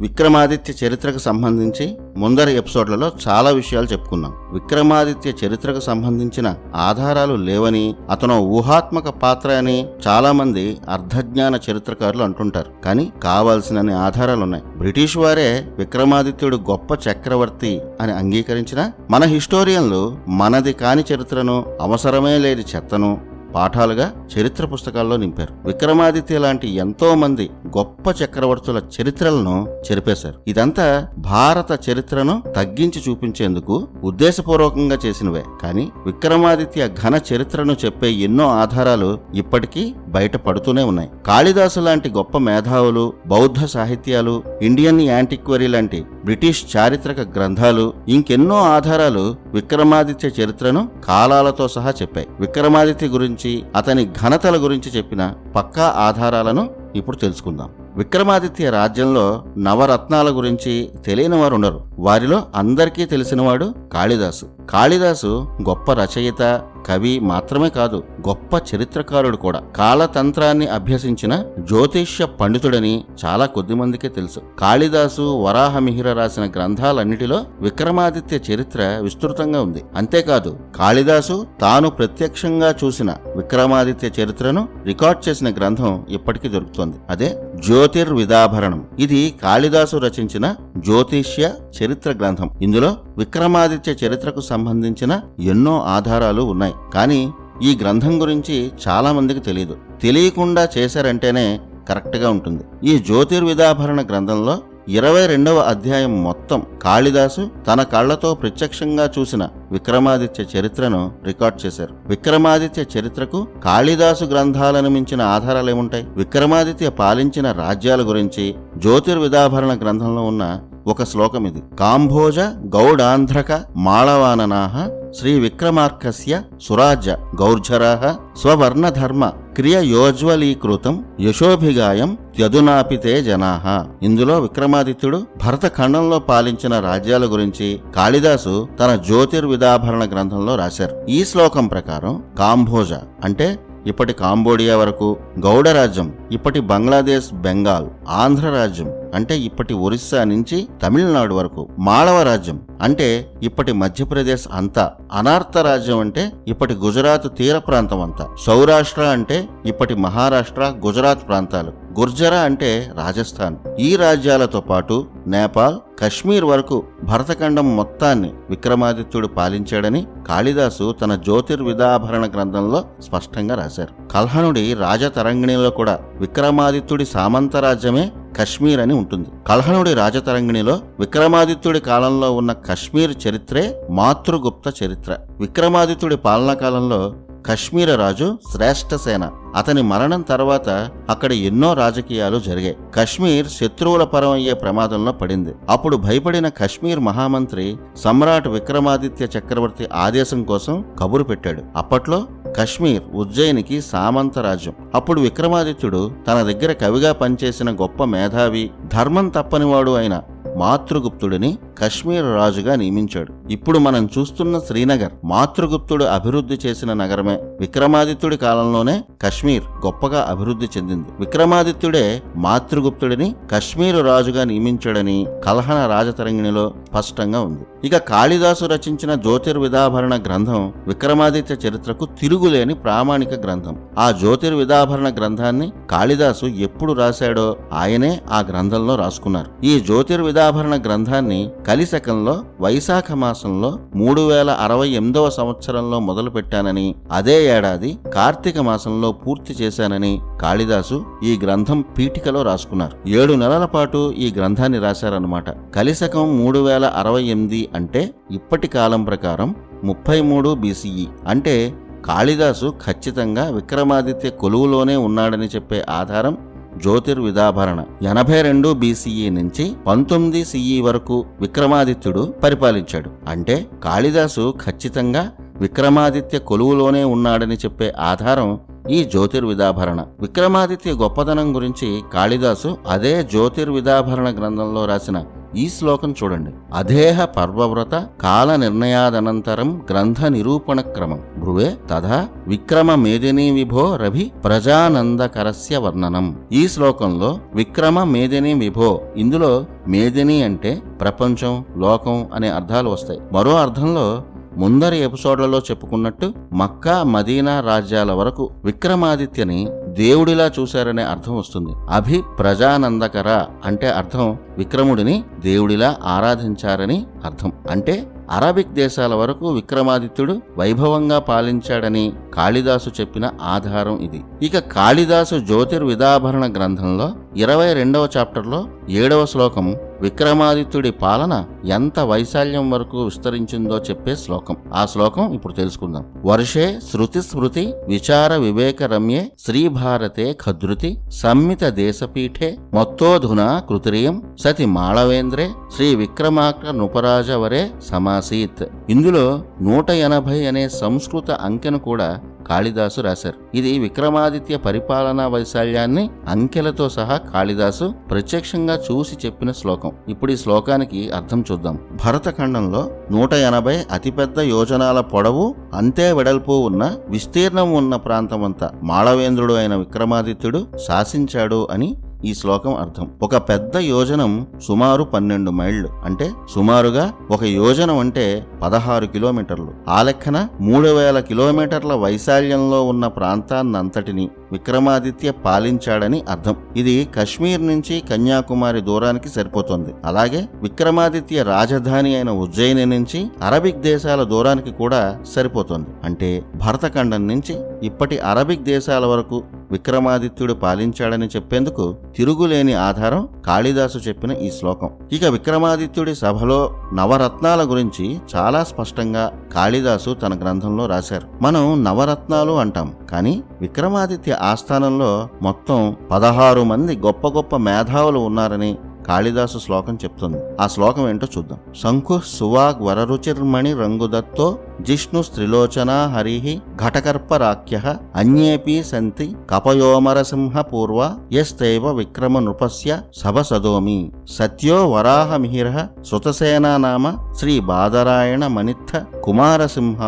విక్రమాదిత్య చరిత్రకు సంబంధించి ముందరి ఎపిసోడ్లలో చాలా విషయాలు చెప్పుకున్నాం. విక్రమాదిత్య చరిత్రకు సంబంధించిన ఆధారాలు లేవని అతను ఊహాత్మక పాత్ర అని చాలామంది అర్ధజ్ఞాన చరిత్రకారులు అంటుంటారు. కానీ కావాల్సినన్ని ఆధారాలున్నాయి బ్రిటిష్ వారే విక్రమాదిత్యుడు గొప్ప చక్రవర్తి అని అంగీకరించిన మన హిస్టోరియన్లు మనది కాని చరిత్రను అవసరమే లేని చెత్తను పాఠాలుగా చరిత్ర పుస్తకాల్లో నింపారు. విక్రమాదిత్య లాంటి ఎంతో మంది గొప్ప చక్రవర్తుల చరిత్రలను చెరిపేశారు. ఇదంతా భారత చరిత్రను తగ్గించి చూపించేందుకు ఉద్దేశపూర్వకంగా చేసినవే. కానీ విక్రమాదిత్య ఘన చరిత్రను చెప్పే ఎన్నో ఆధారాలు ఇప్పటికీ బయట పడుతూనే ఉన్నాయి. కాళిదాసు లాంటి గొప్ప మేధావులు బౌద్ధ సాహిత్యాలు ఇండియన్ యాంటిక్వరీ లాంటి బ్రిటిష్ చారిత్రక గ్రంథాలు ఇంకెన్నో ఆధారాలు విక్రమాదిత్య చరిత్రను కాలాలతో సహా చెప్పాయి. విక్రమాదిత్య గురించి అతని ఘనతల గురించి చెప్పిన పక్కా ఆధారాలను ఇప్పుడు తెలుసుకుందాం. విక్రమాదిత్య రాజ్యంలో నవరత్నాల గురించి తెలియని వారు ఉండరు వారిలో అందరికీ తెలిసినవాడు కాళిదాసు. కాళిదాసు గొప్ప రచయిత కవి మాత్రమే కాదు గొప్ప చరిత్రకారుడు కూడా. కాలతంత్రాన్ని అభ్యసించిన జ్యోతిష్య పండితుడని చాలా కొద్ది మందికే తెలుసు. కాళిదాసు వరాహమిహిర రాసిన గ్రంథాలన్నిటిలో విక్రమాదిత్య చరిత్ర విస్తృతంగా ఉంది. అంతేకాదు కాళిదాసు తాను ప్రత్యక్షంగా చూసిన విక్రమాదిత్య చరిత్రను రికార్డ్ చేసిన గ్రంథం ఇప్పటికీ దొరుకుతోంది. అదే జ్యోతిర్విదాభరణం ఇది కాళిదాసు రచించిన జ్యోతిష్య చరిత్ర గ్రంథం. ఇందులో విక్రమాదిత్య చరిత్రకు సంబంధించిన ఎన్నో ఆధారాలు ఉన్నాయి. కానీ ఈ గ్రంథం గురించి చాలా మందికి తెలియదు తెలియకుండా చేశారంటేనే కరెక్ట్గా ఉంటుంది. ఈ జ్యోతిర్విదాభరణ గ్రంథంలో ఇరవై రెండవ అధ్యాయం మొత్తం కాళిదాసు తన కళ్ళతో ప్రత్యక్షంగా చూసిన విక్రమాదిత్య చరిత్రను రికార్డ్ చేశారు. విక్రమాదిత్య చరిత్రకు కాళిదాసు గ్రంథాలను మించిన ఆధారాలేముంటాయి విక్రమాదిత్య పాలించిన రాజ్యాల గురించి జ్యోతిర్విదాభరణ గ్రంథంలో ఉన్న ఒక శ్లోకం ఇది. కాంభోజ గౌడాంధ్రక మాళవాననాహ శ్రీ విక్రమార్కస్య సురాజ్య గౌర్జరాహ స్వవర్ణధర్మ క్రియయోజ్వలీకృతం యశోభిగాయం త్యదునాపితే జనాహ ఇందులో విక్రమాదిత్యుడు భరత ఖండంలో పాలించిన రాజ్యాల గురించి కాళిదాసు తన జ్యోతిర్విదాభరణ గ్రంథంలో రాశారు. ఈ శ్లోకం ప్రకారం కాంభోజ అంటే ఇప్పటి కాంబోడియా వరకు గౌడ రాజ్యం ఇప్పటి బంగ్లాదేశ్ బెంగాల్ ఆంధ్ర రాజ్యం అంటే ఇప్పటి ఒరిస్సా నుంచి తమిళనాడు వరకు మాళవ రాజ్యం అంటే ఇప్పటి మధ్యప్రదేశ్ అంతా అనార్త రాజ్యం అంటే ఇప్పటి గుజరాత్ తీర ప్రాంతం అంతా సౌరాష్ట్ర అంటే ఇప్పటి మహారాష్ట్ర గుజరాత్ ప్రాంతాలు గుర్జరా అంటే రాజస్థాన్. ఈ రాజ్యాలతో పాటు నేపాల్ కశ్మీర్ వరకు భరతఖండం మొత్తాన్ని విక్రమాదిత్యుడు పాలించాడని కాళిదాసు తన జ్యోతిర్విదాభరణ గ్రంథంలో స్పష్టంగా రాశారు. కల్హనుడి రాజతరంగిణిలో కూడా విక్రమాదిత్యుడి సామంత రాజ్యమే కశ్మీర్ అని ఉంటుంది. కల్హనుడి రాజతరంగిణిలో విక్రమాదిత్యుడి కాలంలో ఉన్న కశ్మీర్ చరిత్రే మాతృగుప్త చరిత్ర. విక్రమాదిత్యుడి పాలనా కాలంలో కశ్మీర రాజు శ్రేష్ఠసేన అతని మరణం తర్వాత అక్కడ ఎన్నో రాజకీయాలు జరిగాయి. కశ్మీర్ శత్రువుల పరం అయ్యే ప్రమాదంలో పడింది. అప్పుడు భయపడిన కశ్మీర్ మహామంత్రి సమ్రాట్ విక్రమాదిత్య చక్రవర్తి ఆదేశం కోసం కబురు పెట్టాడు. అప్పట్లో కశ్మీర్ ఉజ్జయినికి సామంత రాజ్యం. అప్పుడు విక్రమాదిత్యుడు తన దగ్గర కవిగా పనిచేసిన గొప్ప మేధావి ధర్మం తప్పనివాడు అయిన మాతృగుప్తుడిని కశ్మీర్ రాజుగా నియమించాడు. ఇప్పుడు మనం చూస్తున్న శ్రీనగర్ మాతృగుప్తుడు అభివృద్ధి చేసిన నగరమే. విక్రమాదిత్యుడి కాలంలోనే కశ్మీర్ గొప్పగా అభివృద్ధి చెందింది. విక్రమాదిత్యుడే మాతృగుప్తుడిని కశ్మీరు రాజుగా నియమించాడని కల్హన రాజతరంగిణిలో స్పష్టంగా ఉంది. ఇక కాళిదాసు రచించిన జ్యోతిర్విధాభరణ గ్రంథం విక్రమాదిత్య చరిత్రకు తిరుగులేని ప్రామాణిక గ్రంథం. ఆ జ్యోతిర్విధాభరణ గ్రంథాన్ని కాళిదాసు ఎప్పుడు రాశాడో ఆయనే ఆ గ్రంథంలో రాసుకున్నారు. ఈ జ్యోతిర్విధాభరణ గ్రంథాన్ని కలిశకంలో వైశాఖ మాసంలో మూడు వేల అరవై ఎనిమిదవ సంవత్సరంలో మొదలుపెట్టానని అదే ఏడాది కార్తీక మాసంలో పూర్తి చేశానని కాళిదాసు ఈ గ్రంథం పీఠికలో రాసుకున్నారు. ఏడు నెలల పాటు ఈ గ్రంథాన్ని రాశారన్నమాట. కలిశకం మూడు వేల అరవై ఎనిమిది అంటే ఇప్పటి కాలం ప్రకారం ముప్పై మూడు బీసీఈ. అంటే కాళిదాసు ఖచ్చితంగా విక్రమాదిత్య కొలువులోనే ఉన్నాడని చెప్పే ఆధారం జ్యోతిర్విదాభరణ ఎనభై రెండు బీసీఈ నుంచి పంతొమ్మిది సిఈ వరకు విక్రమాదిత్యుడు పరిపాలించాడు. అంటే కాళిదాసు ఖచ్చితంగా విక్రమాదిత్య కొలువులోనే ఉన్నాడని చెప్పే ఆధారం ఈ జ్యోతిర్విదాభరణ విక్రమాదిత్య గొప్పదనం గురించి కాళిదాసు అదే జ్యోతిర్విదాభరణ గ్రంథంలో రాసిన ఈ శ్లోకం చూడండి. అధేహ పర్వవ్రత కాల నిర్ణయాదనంతరం గ్రంథ నిరూపణ క్రమం. భ్రువే తథా విక్రమ మేదినీ విభో రవి ప్రజానందకరస్య వర్ణనం. ఈ శ్లోకంలో విక్రమ మేదినీ విభో ఇందులో మేదిని అంటే ప్రపంచం లోకం అనే అర్థాలు వస్తాయి. మరో అర్థంలో ముందరి ఎపిసోడ్లలో చెప్పుకున్నట్టు మక్కా మదీనా రాజ్యాల వరకు విక్రమాదిత్యని దేవుడిలా చూశారనే అర్థం వస్తుంది. అభి ప్రజానందకర అంటే అర్థం విక్రముడిని దేవుడిలా ఆరాధించారని అర్థం. అంటే అరబిక్ దేశాల వరకు విక్రమాదిత్యుడు వైభవంగా పాలించాడని కాళిదాసు చెప్పిన ఆధారం ఇది. ఇక కాళిదాసు జ్యోతిర్విదాభరణ గ్రంథంలో ఇరవై రెండవ చాప్టర్లో ఏడవ శ్లోకం విక్రమాదిత్యుడి పాలన ఎంత వైశాల్యం వరకు విస్తరించిందో చెప్పే శ్లోకం. ఆ శ్లోకం ఇప్పుడు తెలుసుకుందాం. వర్షే శృతి స్మృతి విచార వివేక రమ్యే శ్రీభారతే ఖదృతి సంమిత దేశపీఠే మొత్తోధున కృతిరియం సతి మాళవేంద్రే శ్రీ విక్రమాక్ర నృపరాజవరే సమాసీత్. ఇందులో నూట ఎనభై అనే సంస్కృత అంకెను కూడా కాళిదాసు రాశారు. ఇది విక్రమాదిత్య పరిపాలనా వైశాల్యాన్ని అంకెలతో సహా కాళిదాసు ప్రత్యక్షంగా చూసి చెప్పిన శ్లోకం. ఇప్పుడు ఈ శ్లోకానికి అర్థం చూద్దాం. భరతఖండంలో నూట ఎనభై అతిపెద్ద యోజనాల పొడవు అంతే వెడల్పు ఉన్న విస్తీర్ణం ఉన్న ప్రాంతమంతా మాళవేంద్రుడు అయిన విక్రమాదిత్యుడు శాసించాడు అని ఈ శ్లోకం అర్థం. ఒక పెద్ద యోజనం సుమారు పన్నెండు మైళ్ళు. అంటే సుమారుగా ఒక యోజనం అంటే పదహారు కిలోమీటర్లు. ఆ లెక్కన మూడు వేల కిలోమీటర్ల వైశాల్యంలో ఉన్న ప్రాంతాన్నంతటిని విక్రమాదిత్య పాలించాడని అర్థం. ఇది కశ్మీర్ నుంచి కన్యాకుమారి దూరానికి సరిపోతుంది. అలాగే విక్రమాదిత్య రాజధాని అయిన ఉజ్జయిని నుంచి అరబిక్ దేశాల దూరానికి కూడా సరిపోతుంది. అంటే భరతఖండం నుంచి ఇప్పటి అరబిక్ దేశాల వరకు విక్రమాదిత్యుడు పాలించాడని చెప్పేందుకు తిరుగులేని ఆధారం కాళిదాసు చెప్పిన ఈ శ్లోకం. ఇక విక్రమాదిత్యుడి సభలో నవరత్నాల గురించి చాలా స్పష్టంగా కాళిదాసు తన గ్రంథంలో రాశారు. మనం నవరత్నాలు అంటాం కానీ విక్రమాదిత్య ఆస్థానంలో మొత్తం పదహారు మంది గొప్ప గొప్ప మేధావులు ఉన్నారని కాళిదాసు శ్లోకం చెప్తుంది. ఆ శ్లోకం ఏంటో చూద్దాం. శంఖు సువాగ్ వరరుచిర్మణి రంగుదత్తో జిష్ణు స్త్రిలోచన హరి ఘటకర్పరాఖ్య అన్యేపి సంతి కపయోమరసింహ పూర్వ ఎస్తైవ విక్రమ నృపస్య సభ సదోమి సత్యో వరాహమిహిర శృతసేనా నామ శ్రీ బాదరాయణ మణిత్థ కుమారసింహ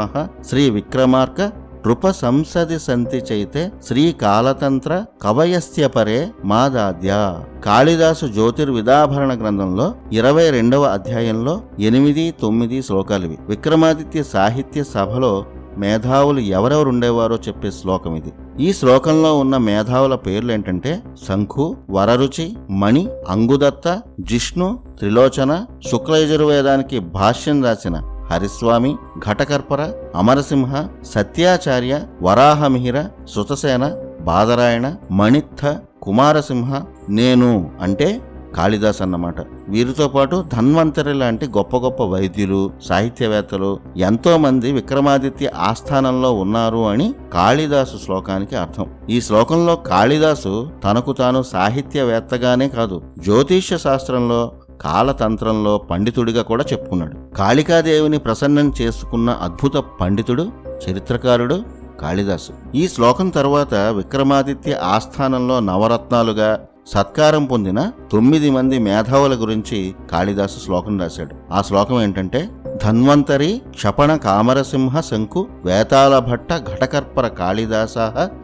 శ్రీ విక్రమార్క నృప సంసది సంతి చైతే శ్రీ కాలతంత్ర కవయస్య పరే మాదాద్య. కాళిదాసు జ్యోతిర్విదాభరణ గ్రంథంలో ఇరవై రెండవ అధ్యాయంలో ఎనిమిది తొమ్మిది శ్లోకాలివి. విక్రమాదిత్య సాహిత్య సభలో మేధావులు ఎవరెవరు ఉండేవారో చెప్పే శ్లోకం ఇది ఈ శ్లోకంలో ఉన్న మేధావుల పేర్లు ఏంటంటే శంఖు వరరుచి మణి అంగుదత్త జిష్ణు త్రిలోచన శుక్లయజుర్వేదానికి భాష్యం రాసిన హరిస్వామి ఘటకర్పర అమరసింహ సత్యాచార్య వరాహమిహిర శృతసేన బాదరాయణ మణిత్థ కుమారసింహ నేను అంటే కాళిదాస్ అన్నమాట. వీరితో పాటు ధన్వంతరి లాంటి గొప్ప గొప్ప వైద్యులు సాహిత్యవేత్తలు ఎంతోమంది విక్రమాదిత్య ఆస్థానంలో ఉన్నారు అని కాళిదాసు శ్లోకానికి అర్థం. ఈ శ్లోకంలో కాళిదాసు తనకు తాను సాహిత్యవేత్తగానే కాదు జ్యోతిష్య శాస్త్రంలో కాలతంత్రంలో పండితుడిగా కూడా చెప్పుకున్నాడు. కాళికాదేవిని ప్రసన్నం చేసుకున్న అద్భుత పండితుడు చరిత్రకారుడు కాళిదాసు. ఈ శ్లోకం తర్వాత విక్రమాదిత్య ఆస్థానంలో నవరత్నాలుగా సత్కారం పొందిన తొమ్మిది మంది మేధావుల గురించి కాళిదాసు శ్లోకం రాశాడు. ఆ శ్లోకం ఏంటంటే ధన్వంతరి క్షపణ కామరసింహ శంకు వేతాళ భట్ట ఘటకర్పర కాళిదాస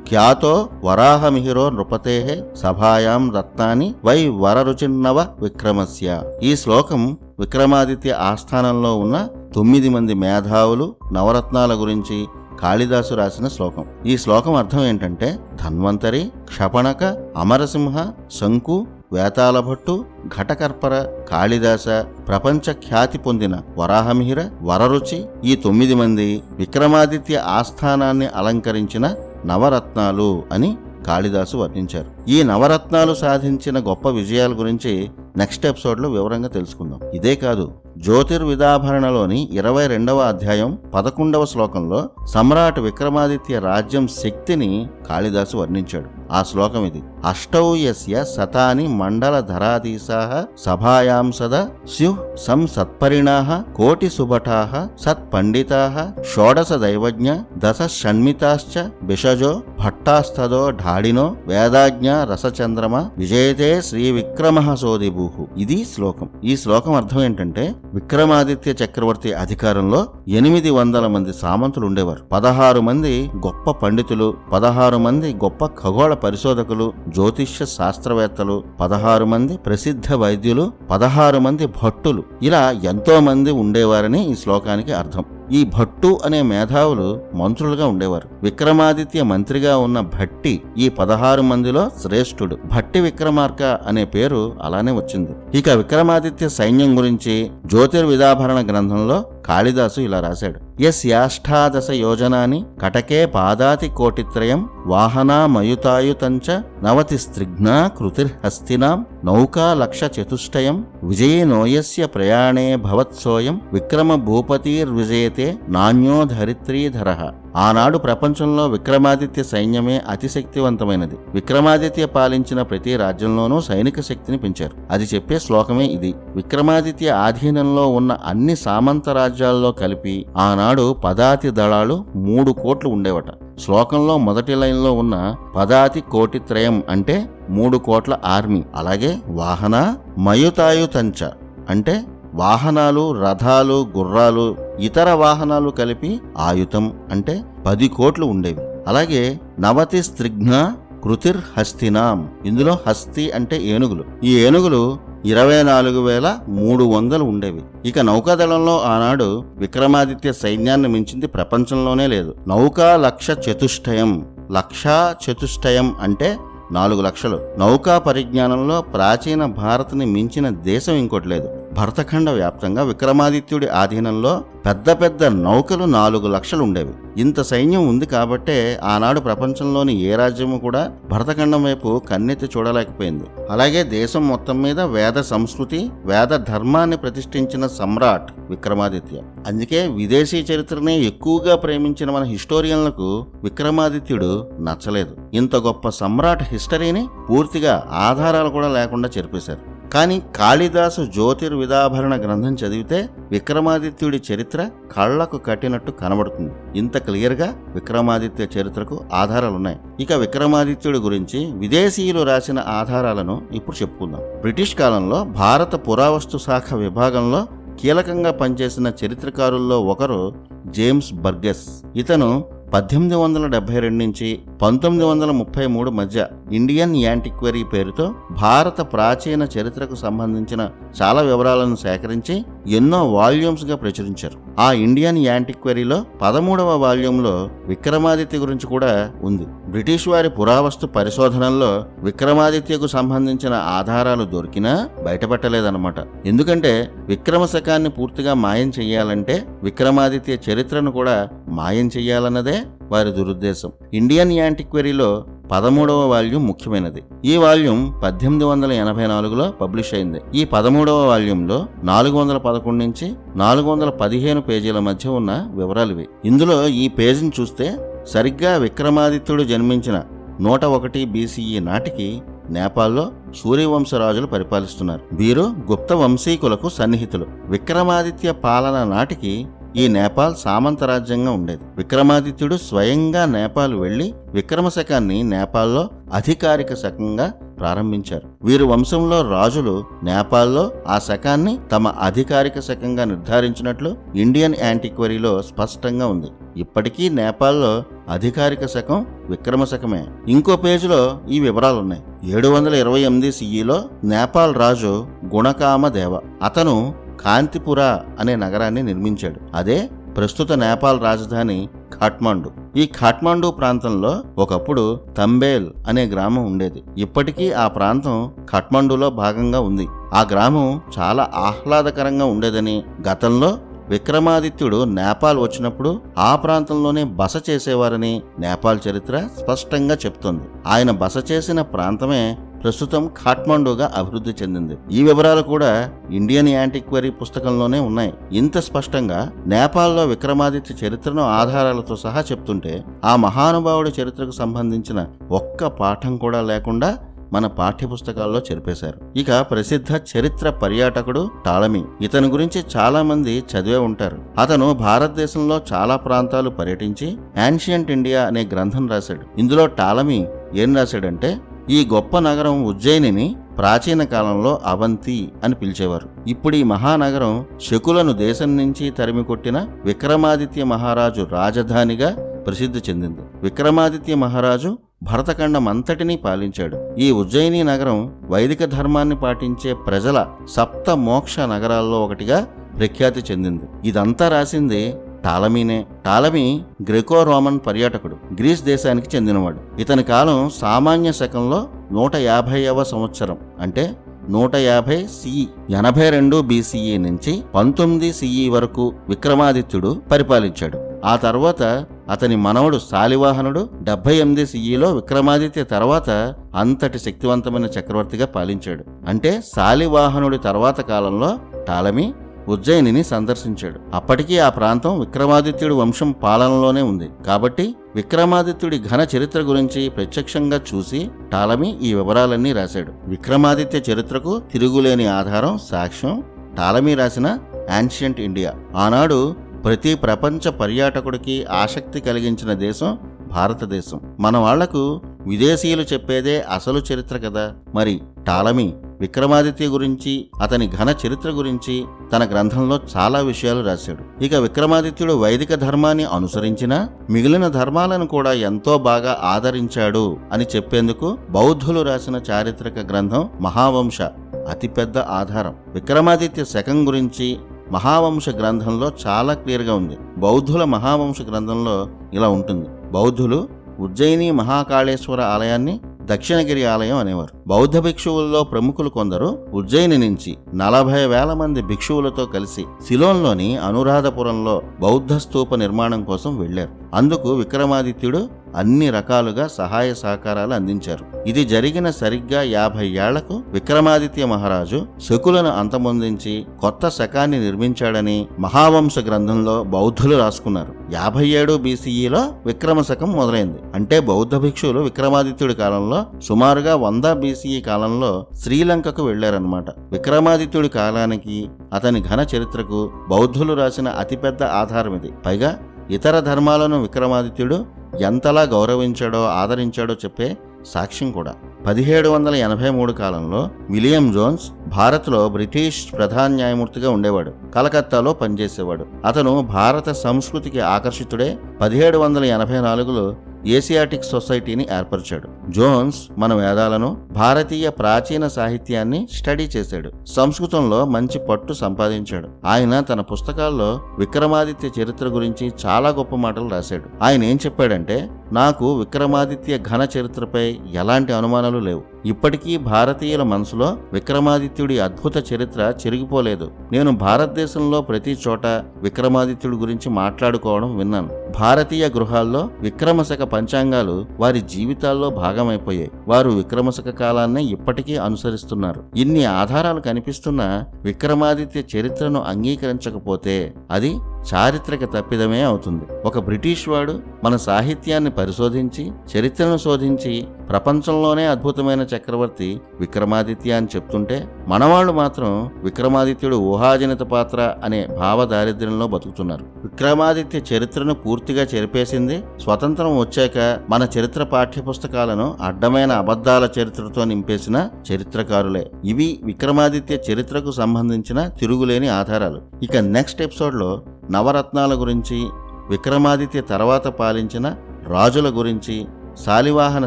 ఖ్యాతో వరాహమిహిరో నృపతే సభాయాం రత్నాని వై వరరుచిన్నవ విక్రమస్య. ఈ శ్లోకం విక్రమాదిత్య ఆస్థానంలో ఉన్న తొమ్మిది మంది మేధావులు నవరత్నాల గురించి కాళిదాసు రాసిన శ్లోకం. ఈ శ్లోకం అర్థం ఏంటంటే ధన్వంతరి క్షపణక అమరసింహ శంకు వేతాళభట్టు ఘటకర్పర కాళిదాస ప్రపంచ ఖ్యాతి పొందిన వరాహమిహిర వరరుచి ఈ తొమ్మిది మంది విక్రమాదిత్య ఆస్థానాన్ని అలంకరించిన నవరత్నాలు అని కాళిదాసు వర్ణించారు. ఈ నవరత్నాలు సాధించిన గొప్ప విజయాల గురించి నెక్స్ట్ ఎపిసోడ్లో వివరంగా తెలుసుకుందాం. ఇదే కాదు జ్యోతిర్విదాభరణలోని ఇరవై రెండవ అధ్యాయం పదకొండవ శ్లోకంలో సమ్రాట్ విక్రమాదిత్య రాజ్యం శక్తిని కాళిదాసు వర్ణించాడు. ఆ శ్లోకం ఇది. అష్టౌ యస్య సతాని మండల ధరాధీశాహ సభాయాం సదా స్యుః సం సత్పరిణాహ కోటి సుభటాహ సత్పండితాహ షోడశ దైవజ్ఞ దశ షణ్మితాశ్చ బిషజో భట్టాస్తదో ఢాడినో వేదాజ్ఞ రసచంద్రమ విజయతే శ్రీ విక్రమ సోదిభూత్ ఇది శ్లోకం. ఈ శ్లోకం అర్థం ఏంటంటే విక్రమాదిత్య చక్రవర్తి అధికారంలో ఎనిమిది వందల మంది సామంతులు ఉండేవారు. పదహారు మంది గొప్ప పండితులు పదహారు మంది గొప్ప ఖగోళ పరిశోధకులు జ్యోతిష్య శాస్త్రవేత్తలు పదహారు మంది ప్రసిద్ధ వైద్యులు పదహారు మంది భట్టులు. ఇలా ఎంతో మంది ఉండేవారని ఈ శ్లోకానికి అర్థం. ఈ భట్టు అనే మేధావులు మంత్రులుగా ఉండేవారు. విక్రమాదిత్య మంత్రిగా ఉన్న భట్టి ఈ పదహారు మందిలో శ్రేష్ఠుడు. భట్టి విక్రమార్క అనే పేరు అలానే వచ్చింది. ఇక విక్రమాదిత్య సైన్యం గురించి జ్యోతిర్విదాభరణ గ్రంథంలో కాళిదాసు ఇలా రాశాడు. యస్యాష్టాదశ యోజనాని కటకే పాదాతి కోటిత్రయం వాహనామయుతాయుతంచ నవతి స్త్రిఘ్నా కృతిర్హస్తినాం నౌకా లక్ష చతుష్టయం విజయనోయస్య ప్రయాణే భవత్సోయం విక్రమ భూపతిర్విజయతే నాణ్యో ధరిత్రీధర. ఆనాడు ప్రపంచంలో విక్రమాదిత్య సైన్యమే అతి శక్తివంతమైనది విక్రమాదిత్య పాలించిన ప్రతి రాజ్యంలోనూ సైనిక శక్తిని పెంచారు. అది చెప్పే శ్లోకమే ఇది. విక్రమాదిత్య ఆధీనంలో ఉన్న అన్ని సామంత రాజ్యాల్లో కలిపి ఆనాడు పదాతి దళాలు మూడు కోట్లు ఉండేవట. శ్లోకంలో మొదటి లైన్లో ఉన్న పదాతి కోటి త్రయం అంటే మూడు కోట్ల ఆర్మీ. అలాగే వాహన మయుతాయుతంచ అంటే వాహనాలు రథాలు గుర్రాలు ఇతర వాహనాలు కలిపి ఆయుతం అంటే పది కోట్లు ఉండేవి. అలాగే నవతి స్త్రిఘ్న కృతిర్ హస్తినాం ఇందులో హస్తి అంటే ఏనుగులు. ఈ ఏనుగులు ఇరవై నాలుగు వేల మూడు వందలు ఉండేవి. ఇక నౌకాదళంలో ఆనాడు విక్రమాదిత్య సైన్యాన్ని మించింది ప్రపంచంలోనే లేదు. నౌకా లక్ష చతుష్టయం. లక్షా చతుష్టయం అంటే నాలుగు లక్షలు. నౌకా పరిజ్ఞానంలో ప్రాచీన భారత్ని మించిన దేశం ఇంకోటి లేదు. భరతఖండ వ్యాప్తంగా విక్రమాదిత్యుడి ఆధీనంలో పెద్ద పెద్ద నౌకలు నాలుగు లక్షలు ఉండేవి ఇంత సైన్యం ఉంది కాబట్టే ఆనాడు ప్రపంచంలోని ఏ రాజ్యము కూడా భరతఖండం వైపు కన్నెత్తి చూడలేకపోయింది. అలాగే దేశం మొత్తం మీద వేద సంస్కృతి వేద ధర్మాన్ని ప్రతిష్ఠించిన సమ్రాట్ విక్రమాదిత్య. అందుకే విదేశీ చరిత్రనే ఎక్కువగా ప్రేమించిన మన హిస్టోరియన్లకు విక్రమాదిత్యుడు నచ్చలేదు. ఇంత గొప్ప సమ్రాట్ హిస్టరీని పూర్తిగా ఆధారాలు కూడా లేకుండా చెరిపేశారు. కానీ కాళిదాసు జ్యోతిర్విదాభరణ గ్రంథం చదివితే విక్రమాదిత్యుడి చరిత్ర కళ్ళకు కట్టినట్టు కనబడుతుంది. ఇంత క్లియర్గా విక్రమాదిత్య చరిత్రకు ఆధారాలున్నాయి. ఇక విక్రమాదిత్యుడి గురించి విదేశీయులు రాసిన ఆధారాలను ఇప్పుడు చెప్పుకుందాం. బ్రిటిష్ కాలంలో భారత పురావస్తు శాఖ విభాగంలో కీలకంగా పనిచేసిన చరిత్రకారుల్లో ఒకరు జేమ్స్ బర్గెస్. ఇతను పద్దెనిమిది వందల డెబ్బై రెండు నుంచి పంతొమ్మిది వందల ముప్పై మూడు మధ్య ఇండియన్ యాంటిక్వరీ పేరుతో భారత ప్రాచీన చరిత్రకు సంబంధించిన చాలా వివరాలను సేకరించి ఎన్నో వాల్యూమ్స్గా ప్రచురించారు. ఆ ఇండియన్ యాంటిక్వరీలో పదమూడవ వాల్యూమ్లో విక్రమాదిత్య గురించి కూడా ఉంది. బ్రిటిష్ వారి పురావస్తు పరిశోధనల్లో విక్రమాదిత్యకు సంబంధించిన ఆధారాలు దొరికినా బయటపెట్టలేదన్నమాట. ఎందుకంటే విక్రమ శకాన్ని పూర్తిగా మాయం చెయ్యాలంటే విక్రమాదిత్య చరిత్రను కూడా మాయం చెయ్యాలన్నదే వారి దురుద్దేశం. ఇండియన్ యాంటిక్వరీలో పదమూడవ వాల్యూమ్ ముఖ్యమైనది. ఈ వాల్యూమ్ పద్దెనిమిది వందల ఎనభై నాలుగులో పబ్లిష్ అయింది. ఈ పదమూడవ వాల్యూంలో నాలుగు వందల పదకొండు నుంచి నాలుగు వందల పదిహేను పేజీల మధ్య ఉన్న వివరాలు ఇవి ఇందులో ఈ పేజీని చూస్తే సరిగ్గా విక్రమాదిత్యుడు జన్మించిన నూట ఒకటి బీసీఈ నాటికి నేపాల్లో సూర్యవంశరాజులు పరిపాలిస్తున్నారు. వీరు గుప్త వంశీకులకు సన్నిహితులు. విక్రమాదిత్య పాలన నాటికి ఈ నేపాల్ సామంత రాజ్యంగా ఉండేది. విక్రమాదిత్యుడు స్వయంగా నేపాల్ వెళ్ళి విక్రమ శకాన్ని నేపాల్లో అధికారిక శకంగా ప్రారంభించారు. వీరు వంశంలో రాజులు నేపాల్లో ఆ శకాన్ని తమ అధికారిక శకంగా నిర్ధారించినట్లు ఇండియన్ యాంటిక్వరీలో స్పష్టంగా ఉంది. ఇప్పటికీ నేపాల్లో అధికారిక శకం విక్రమ శకమే ఇంకో పేజీలో ఈ వివరాలు ఉన్నాయి ఏడు వందల ఇరవై ఎనిమిది సిఈలో నేపాల్ రాజు గుణకామ దేవ. అతను కాంతిపుర అనే నగరాన్ని నిర్మించాడు. అదే ప్రస్తుత నేపాల్ రాజధాని ఖాట్మాండు. ఈ ఖాట్మాండు ప్రాంతంలో ఒకప్పుడు తంబేల్ అనే గ్రామం ఉండేది. ఇప్పటికీ ఆ ప్రాంతం ఖాట్మాండులో భాగంగా ఉంది. ఆ గ్రామం చాలా ఆహ్లాదకరంగా ఉండేదని గతంలో విక్రమాదిత్యుడు నేపాల్ వచ్చినప్పుడు ఆ ప్రాంతంలోనే బస చేసేవారని నేపాల్ చరిత్ర స్పష్టంగా చెప్తోంది. ఆయన బస చేసిన ప్రాంతమే ప్రస్తుతం ఖాట్మండుగా అభివృద్ధి చెందింది. ఈ వివరాలు కూడా ఇండియన్ యాంటిక్వరీ పుస్తకంలోనే ఉన్నాయి. ఇంత స్పష్టంగా నేపాల్లో విక్రమాదిత్య చరిత్రను ఆధారాలతో సహా చెప్తుంటే ఆ మహానుభావుడి చరిత్రకు సంబంధించిన ఒక్క పాఠం కూడా లేకుండా మన పాఠ్యపుస్తకాల్లో చెరిపేశారు. ఇక ప్రసిద్ధ చరిత్ర పర్యాటకుడు టాలమీ ఇతని గురించి చాలా మంది చదివే ఉంటారు. అతను భారతదేశంలో చాలా ప్రాంతాలు పర్యటించి యాన్షియంట్ ఇండియా అనే గ్రంథం రాశాడు. ఇందులో టాలమీ ఏం రాశాడంటే ఈ గొప్ప నగరం ఉజ్జయినిని ప్రాచీన కాలంలో అవంతి అని పిలిచేవారు. ఇప్పుడు ఈ మహానగరం శకులను దేశం నుంచి తరిమి కొట్టిన విక్రమాదిత్య మహారాజు రాజధానిగా ప్రసిద్ధి చెందింది. విక్రమాదిత్య మహారాజు భరతఖండం అంతటినీ పాలించాడు. ఈ ఉజ్జయిని నగరం వైదిక ధర్మాన్ని పాటించే ప్రజల సప్త మోక్ష నగరాల్లో ఒకటిగా ప్రఖ్యాతి చెందింది. ఇదంతా రాసింది టాలమీనే టాలమీ గ్రెకో రోమన్ పర్యాటకుడు గ్రీస్ దేశానికి చెందినవాడు. ఇతని కాలం సామాన్య శకంలో నూట యాభైవ సంవత్సరం అంటే నూట యాభై సిఈ ఎనభై రెండు బీసీఈ నుంచి పంతొమ్మిది సిఈ వరకు విక్రమాదిత్యుడు పరిపాలించాడు. ఆ తర్వాత అతని మనవడు శాలివాహనుడు డెబ్బై ఎనిమిది సిఈలో విక్రమాదిత్య తర్వాత అంతటి శక్తివంతమైన చక్రవర్తిగా పాలించాడు. అంటే శాలివాహనుడి తర్వాత కాలంలో టాలమీ ఉజ్జయినిని సందర్శించాడు. అప్పటికీ ఆ ప్రాంతం విక్రమాదిత్యుడి వంశం పాలనలోనే ఉంది. కాబట్టి విక్రమాదిత్యుడి ఘన చరిత్ర గురించి ప్రత్యక్షంగా చూసి టాలమీ ఈ వివరాలన్నీ రాశాడు. విక్రమాదిత్య చరిత్రకు తిరుగులేని ఆధారం సాక్ష్యం టాలమీ రాసిన యాన్షియంట్ ఇండియా ఆనాడు ప్రతి ప్రపంచ పర్యాటకుడికి ఆసక్తి కలిగించిన దేశం భారతదేశం. మన వాళ్ళకు విదేశీయులు చెప్పేదే అసలు చరిత్ర కదా. మరి టాలమీ విక్రమాదిత్య గురించి అతని ఘన చరిత్ర గురించి తన గ్రంథంలో చాలా విషయాలు రాశాడు. ఇక విక్రమాదిత్యుడు వైదిక ధర్మాన్ని అనుసరించినా మిగిలిన ధర్మాలను కూడా ఎంతో బాగా ఆదరించాడు అని చెప్పేందుకు బౌద్ధులు రాసిన చారిత్రక గ్రంథం మహావంశ. అతిపెద్ద ఆధారం. విక్రమాదిత్య శకం గురించి మహావంశ గ్రంథంలో చాలా క్లియర్గా ఉంది. బౌద్ధుల మహావంశ గ్రంథంలో ఇలా ఉంటుంది. బౌద్ధులు ఉజ్జయిని మహాకాళేశ్వర ఆలయాన్ని దక్షిణగిరి ఆలయం అనేవారు. బౌద్ధ భిక్షువుల్లో ప్రముఖులు కొందరు ఉజ్జయిని నుంచి నలభై వేల మంది భిక్షువులతో కలిసి సిలోన్లోని అనురాధపురంలో బౌద్ధ స్తూప నిర్మాణం కోసం వెళ్ళారు అందుకు విక్రమాదిత్యుడు అన్ని రకాలుగా సహాయ సహకారాలు అందించారు. ఇది జరిగిన సరిగ్గా యాభై ఏళ్ళకు విక్రమాదిత్య మహారాజు శకులను అంతమొందించి కొత్త శకాన్ని నిర్మించాడని మహావంశ గ్రంథంలో బౌద్ధులు రాసుకున్నారు. యాభై ఏడు బీసీఈలో విక్రమ శకం మొదలైంది. అంటే బౌద్ధ భిక్షువులు విక్రమాదిత్యుడి కాలంలో సుమారుగా వంద బీసీఈ కాలంలో శ్రీలంకకు వెళ్ళారనమాట విక్రమాదిత్యుడి కాలానికి అతని ఘన చరిత్రకు బౌద్ధులు రాసిన అతిపెద్ద ఆధారం ఇది పైగా ఇతర ధర్మాలను విక్రమాదిత్యుడు ఎంతలా గౌరవించాడో ఆదరించాడో చెప్పే సాక్ష్యం కూడా. పదిహేడు వందల ఎనభై మూడు కాలంలో విలియం జోన్స్ భారత్లో బ్రిటిష్ ప్రధాన న్యాయమూర్తిగా ఉండేవాడు. కలకత్తాలో పనిచేసేవాడు. అతను భారత సంస్కృతికి ఆకర్షితుడే. పదిహేడు వందల ఎనభై నాలుగులో ఏసియాటిక్ సొసైటీని ఏర్పరిచాడు. జోన్స్ మన వేదాలను భారతీయ ప్రాచీన సాహిత్యాన్ని స్టడీ చేశాడు. సంస్కృతంలో మంచి పట్టు సంపాదించాడు. ఆయన తన పుస్తకాల్లో విక్రమాదిత్య చరిత్ర గురించి చాలా గొప్ప మాటలు రాశాడు. ఆయన ఏం చెప్పాడంటే నాకు విక్రమాదిత్య ఘన చరిత్రపై ఎలాంటి అనుమానాలు లేవు. ఇప్పటికీ భారతీయుల మనసులో విక్రమాదిత్యుడి అద్భుత చరిత్ర చెరిగిపోలేదు. నేను భారతదేశంలో ప్రతి చోట విక్రమాదిత్యుడి గురించి మాట్లాడుకోవడం విన్నాను. భారతీయ గృహాల్లో విక్రమశక పంచాంగాలు వారి జీవితాల్లో భాగమైపోయాయి. వారు విక్రమశక కాలాన్ని ఇప్పటికీ అనుసరిస్తున్నారు. ఇన్ని ఆధారాలు కనిపిస్తున్న విక్రమాదిత్య చరిత్రను అంగీకరించకపోతే అది చారిత్రక తప్పిదమే అవుతుంది. ఒక బ్రిటిష్ వాడు మన సాహిత్యాన్ని పరిశోధించి చరిత్రను శోధించి ప్రపంచంలోనే అద్భుతమైన చక్రవర్తి విక్రమాదిత్య అని చెప్తుంటే మనవాళ్ళు మాత్రం విక్రమాదిత్యుడు ఊహాజనిత పాత్ర అనే భావ దారిద్ర్యంలో బతుకుతున్నారు. విక్రమాదిత్య చరిత్రను పూర్తిగా చెరిపేసింది స్వతంత్రం వచ్చాక మన చరిత్ర పాఠ్యపుస్తకాలను అడ్డమైన అబద్ధాల చరిత్రతో నింపేసిన చరిత్రకారులే. ఇవి విక్రమాదిత్య చరిత్రకు సంబంధించిన తిరుగులేని ఆధారాలు. ఇక నెక్స్ట్ ఎపిసోడ్లో నవరత్నాల గురించి విక్రమాదిత్య తర్వాత పాలించిన రాజుల గురించి శాలివాహన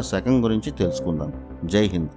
శకం గురించి తెలుసుకుందాం. జై హింద్.